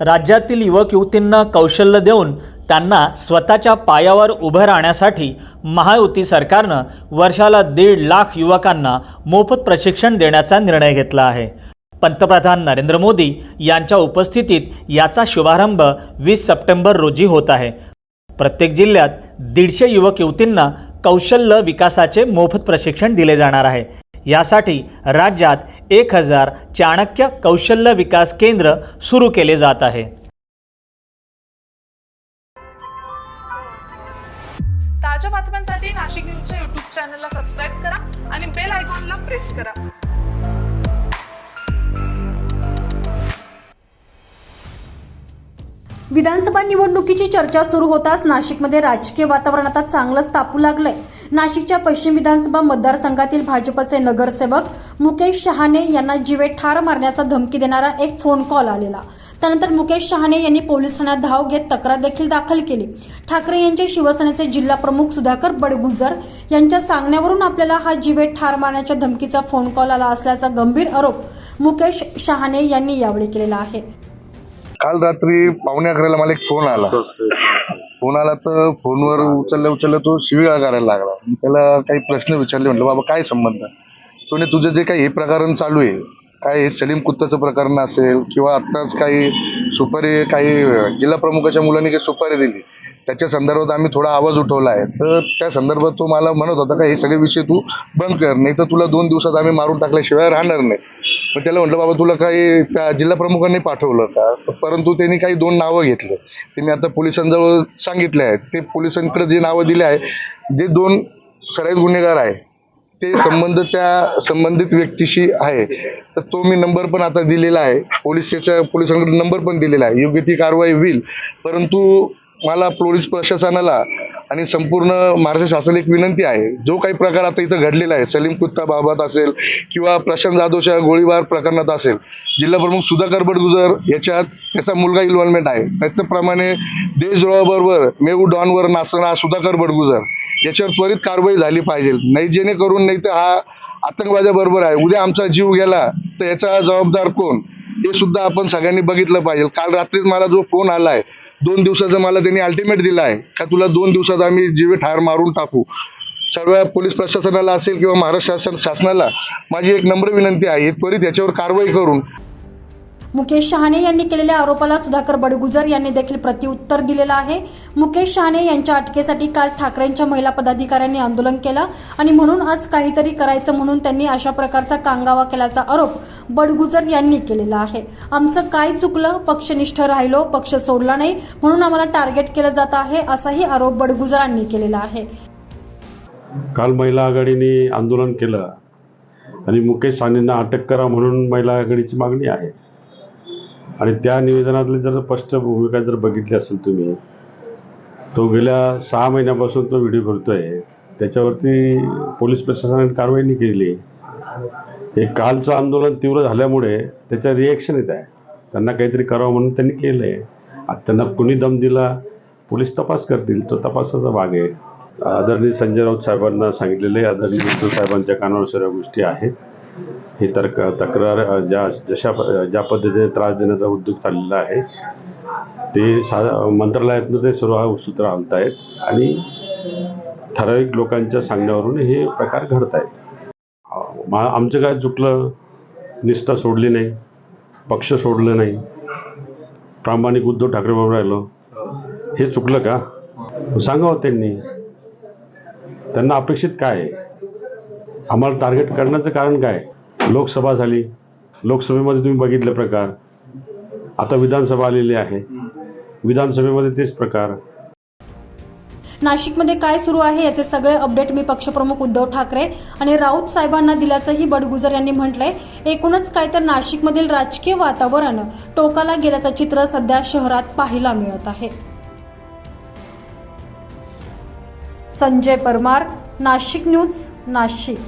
राज्यातील युवक युवतींना कौशल्य देऊन त्यांना स्वतःच्या पायावर उभं राहण्यासाठी महायुती सरकारनं वर्षाला दीड लाख युवकांना मोफत प्रशिक्षण देण्याचा निर्णय घेतला आहे. पंतप्रधान नरेंद्र मोदी यांच्या उपस्थितीत याचा शुभारंभ वीस सप्टेंबर रोजी होत आहे. प्रत्येक जिल्ह्यात दीडशे युवक युवतींना कौशल्य विकासाचे मोफत प्रशिक्षण दिले जाणार आहे. यासाठी राज्यात एक हजार चाणक्य कौशल्य विकास केंद्र सुरू केले जात आहे. ताज्या बातम्यांसाठी नाशिक न्यूजच्या युट्यूब चॅनलला सबस्क्राईब करा आणि बेल आयकॉनला प्रेस करा. विधानसभा निवडणुकीची चर्चा सुरू होताच नाशिकमध्ये राजकीय वातावरण आता चांगलंच तापू लागलंय. नाशिकच्या पश्चिम विधानसभा मतदारसंघातील भाजपचे नगरसेवक मुकेश शहाणे यांना जीवे ठार मारण्याचा धमकी देणारा एक फोन कॉल आलेला. त्यानंतर मुकेश शहाणे यांनी पोलीस ठाण्यात धाव घेत तक्रार देखील दाखल केली. ठाकरे यांचे शिवसेनेचे जिल्हा प्रमुख सुधाकर बडगुजर यांच्या सांगण्यावरून आपल्याला हा जीवे ठार मारण्याच्या धमकीचा फोन कॉल आला असल्याचा गंभीर आरोप मुकेश शहाणे यांनी यावेळी केलेला आहे. काल रात्री पावणे अकराला मला एक फोन आला. फोन आला तर फोनवर उचलल्या उचलल्या तो शिवीगाळ करायला लागला. मी त्याला काही प्रश्न विचारले म्हटलं बाबा काय संबंध? तो तुझं जे काही हे प्रकरण चालू आहे काय हे सलीम कुत्ताचं प्रकरण असेल किंवा आत्ताच काही सुपारी काही जिल्हा प्रमुखाच्या मुलांनी काही सुपारी दिली त्याच्या संदर्भात आम्ही थोडा आवाज उठवला आहे. तर त्या संदर्भात तो मला म्हणत होता का हे सगळे विषय तू बंद कर नाही तर तुला दोन दिवसात आम्ही मारून टाकल्याशिवाय राहणार नाही. मग त्याला म्हटलं बाबा तुला काही त्या जिल्हा प्रमुखांनी पाठवलं का? परंतु त्यांनी काही दोन नावं घेतले. ते मी आता पोलिसांजवळ सांगितले आहेत. ते पोलिसांकडे जे नावं दिले आहे जे दोन सराईत गुन्हेगार आहे ते संबंध त्या संबंधित व्यक्तीशी आहे. तर तो मी नंबर पण आता दिलेला आहे. पोलिसच्या पोलिसांकडे नंबर पण दिलेला आहे. योग्य ती कारवाई होईल. परंतु मला पोलीस प्रशासनाला आणि संपूर्ण महाराष्ट्र शासन एक विनंती आहे जो काही प्रकार आता इथं घडलेला आहे सलीम कुत्ता बाबत असेल किंवा प्रशांत जाधवच्या गोळीबार प्रकरणात असेल जिल्हाप्रमुख सुधाकर बडगुजर याच्यात त्याचा मुलगा इन्व्हॉल्वमेंट आहे. त्याचप्रमाणे देशद्रोहाबरोबर मेऊ डॉनवर नाचणारा सुधाकर बडगुजर याच्यावर त्वरित कारवाई झाली पाहिजे. नाही जेणेकरून नाही तर हा आतंकवाद्याबरोबर आहे. उद्या आमचा जीव गेला तर याचा जबाबदार कोण? हे सुद्धा आपण सगळ्यांनी बघितलं पाहिजे. काल रात्रीच मला जो फोन आला आहे दोन दिवसाचं मला त्यांनी अल्टिमेट दिला आहे. का तुला दोन दिवसात आम्ही जीवे ठार मारून टाकू? सर्व पोलीस प्रशासनाला असेल किंवा महाराष्ट्र शासन शासनाला माझी एक नम्र विनंती आहे त्वरित याच्यावर कारवाई करून मुकेश शहाणे यांनी केलेल्या आरोपाला सुधाकर बडगुजर यांनी देखील प्रत्युत्तर दिलेलं आहे. मुकेश शहाणे यांच्या अटकेसाठी काल ठाकरेंच्या महिला पदाधिकाऱ्यांनी आंदोलन केलं आणि म्हणून आज काहीतरी करायचं म्हणून त्यांनी अशा प्रकारचा कांगावा केल्याचा आरोप बडगुजर यांनी केलेला आहे. आमचं काय चुकलं? पक्षनिष्ठ राहिलो पक्ष सोडला नाही म्हणून आम्हाला टार्गेट केलं जात आहे असाही आरोप बडगुजरांनी केलेला आहे. काल महिला आघाडीने आंदोलन केलं आणि मुकेश सानेंना अटक करा म्हणून महिला आघाडीची मागणी आहे. आणि त्या निवेदनातली जर स्पष्ट भूमिका जर बघितली असेल तुम्ही तो गेल्या सहा महिन्यापासून तो व्हिडिओ करतोय त्याच्यावरती पोलीस प्रशासनाने कारवाई नाही केली. हे कालचं आंदोलन तीव्र झाल्यामुळे त्याच्या रिॲक्शन येत आहे. त्यांना काहीतरी करावं म्हणून त्यांनी केलं आहे आता त्यांना कुणी दम दिला? पोलीस तपास करतील. तो तपासाचा भाग आहे. आदरणीय संजय राऊत साहेबांना सांगितलेले आदरणीय विठ्ठल साहेबांच्या कानावर सर्व गोष्टी आहेत. ही तर तक्रार ज्या जशा ज्या पद्धतीने त्रास देण्याचा उद्योग चाललेला आहे ते सा मंत्रालयातनं ते सर्व सूत्र आणत आहेत आणि ठराविक लोकांच्या सांगण्यावरून हे प्रकार घडत आहेत मा आमचं काय चुकलं? निष्ठा सोडली नाही पक्ष सोडलं नाही प्रामाणिक उद्धव ठाकरेबरोबर राहिलो. हे चुकलं का? सांगावं त्यांनी. त्यांना अपेक्षित काय आहे? आम्हाला टार्गेट करण्याचं कारण काय? लोकसभा झाली. लोकसभेमध्ये तुम्ही बघितले प्रकार. आता विधानसभा आलेली आहे. विधानसभेमध्ये तेच प्रकार. नाशिकमध्ये काय सुरू आहे याचे सगळे अपडेट मी पक्षप्रमुख उद्धव ठाकरे आणि राऊत साहेबांना दिल्याचंही बडगुजर यांनी म्हटलंय. एकूणच काय तर नाशिकमधील राजकीय वातावरण टोकाला गेल्याचं चित्र सध्या शहरात पाहायला मिळत आहे. संजय परमार नाशिक न्यूज नाशिक.